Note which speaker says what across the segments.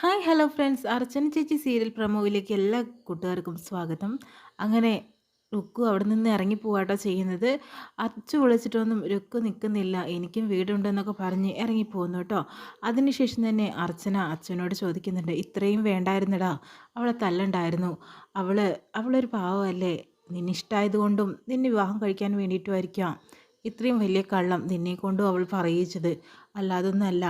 Speaker 1: Hi hello friends. അർച്ചന ചേച്ചി serial പ്രമോയിലേക്ക് എല്ലാ കൂട്ടുകാർക്കും സ്വാഗതം. അങ്ങനെ രുക്കു അവിടെ നിന്ന് ഇറങ്ങി പോവാട്ടോ ചെയ്യുന്നത്. അച്ചു വിളിച്ചിട്ടൊന്നും രുക്കു നിൽക്കുന്നില്ല എനിക്കും വീടുണ്ടെന്നൊക്കെ പറഞ്ഞ് ഇറങ്ങിപ്പോകുന്നു കേട്ടോ അതിനുശേഷം തന്നെ അർച്ചന അച്ഛനോട് ചോദിക്കുന്നുണ്ട് ഇത്രയും വേണ്ടായിരുന്നടാ. അവളെ തല്ലുണ്ടായിരുന്നു. അവൾ അവളൊരു പാവമല്ലേ. നിന്നിഷ്ടമായതുകൊണ്ടും നിന്നെ വിവാഹം കഴിക്കാൻ വേണ്ടിയിട്ടുമായിരിക്കാം ഇത്രയും വലിയ കള്ളം നിന്നെ കൊണ്ടും അവൾ പറയിച്ചത്. അല്ലാതൊന്നല്ല.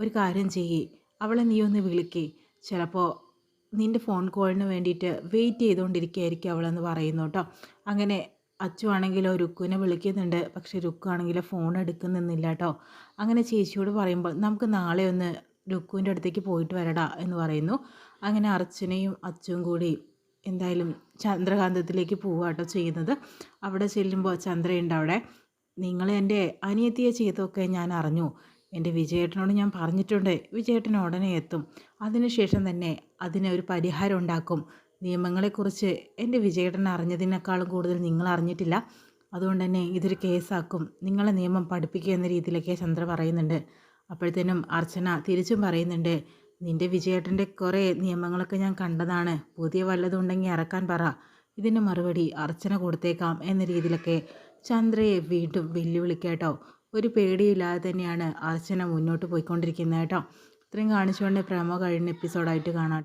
Speaker 1: ഒരു കാര്യം ചെയ്യേ. അവളെ നീ ഒന്ന് വിളിക്കേ. ചിലപ്പോൾ നിന്റെ ഫോൺ കോളിന് വേണ്ടിയിട്ട് വെയിറ്റ് ചെയ്തുകൊണ്ടിരിക്കുകയായിരിക്കും അവളെന്ന് പറയുന്നു കേട്ടോ. അങ്ങനെ അച്ചു ആണെങ്കിലോ രുക്കുവിനെ വിളിക്കുന്നുണ്ട്. പക്ഷേ രുക്കു ആണെങ്കിലോ ഫോൺ എടുക്കുന്നില്ല കേട്ടോ. അങ്ങനെ ചേച്ചിയോട് പറയുമ്പോൾ നമുക്ക് നാളെ ഒന്ന് രുക്കുവിന്റെ അടുത്തേക്ക് പോയിട്ട് വരടാ എന്ന് പറയുന്നു. അങ്ങനെ അർച്ചനയും അച്ചും കൂടി എന്തായാലും ചന്ദ്രകാന്തത്തിലേക്ക് പോവാട്ടോ ചെയ്യുന്നത്. അവിടെ ചെല്ലുമ്പോൾ ചന്ദ്രയുണ്ട് അവിടെ. നിങ്ങൾ എന്റെ അനിയത്തിയെ ചെയ്തൊക്കെ ഞാൻ അറിഞ്ഞു. എന്റെ വിജയേട്ടനോട് ഞാൻ പറഞ്ഞിട്ടുണ്ട് വിജയേട്ടൻ ഉടനെ എത്തും. അതിനുശേഷം തന്നെ അതിന് ഒരു പരിഹാരം ഉണ്ടാക്കും. നിയമങ്ങളെക്കുറിച്ച് എന്റെ വിജയേട്ടൻ അറിഞ്ഞതിനേക്കാളും കൂടുതൽ നിങ്ങൾ അറിഞ്ഞിട്ടില്ല. അതുകൊണ്ട് തന്നെ ഇതൊരു കേസാക്കും. നിങ്ങളെ നിയമം പഠിപ്പിക്കുക എന്ന രീതിയിലൊക്കെ ചന്ദ്ര പറയുന്നുണ്ട്. അപ്പോഴത്തേനും അർച്ചന തിരിച്ചും പറയുന്നുണ്ട് നിന്റെ വിജയേട്ടന്റെ കുറേ നിയമങ്ങളൊക്കെ ഞാൻ കണ്ടതാണ്. പുതിയ വല്ലതുണ്ടെങ്കിൽ ഇറക്കാൻ പറ. ഇതിന്റെ മറുപടി അർച്ചന കൊടുത്തേക്കാം എന്ന രീതിയിലൊക്കെ ചന്ദ്രയെ വീണ്ടും വെല്ലുവിളിക്കേട്ടോ. ഒരു പേടിയില്ലാതെ തന്നെയാണ് അർച്ചന മുന്നോട്ട് പോയിക്കൊണ്ടിരിക്കുന്നത് കേട്ടോ. ഇത്രയും കാണിച്ചുകൊണ്ട് പ്രമോ കഴിഞ്ഞ എപ്പിസോഡായിട്ട് കാണാം.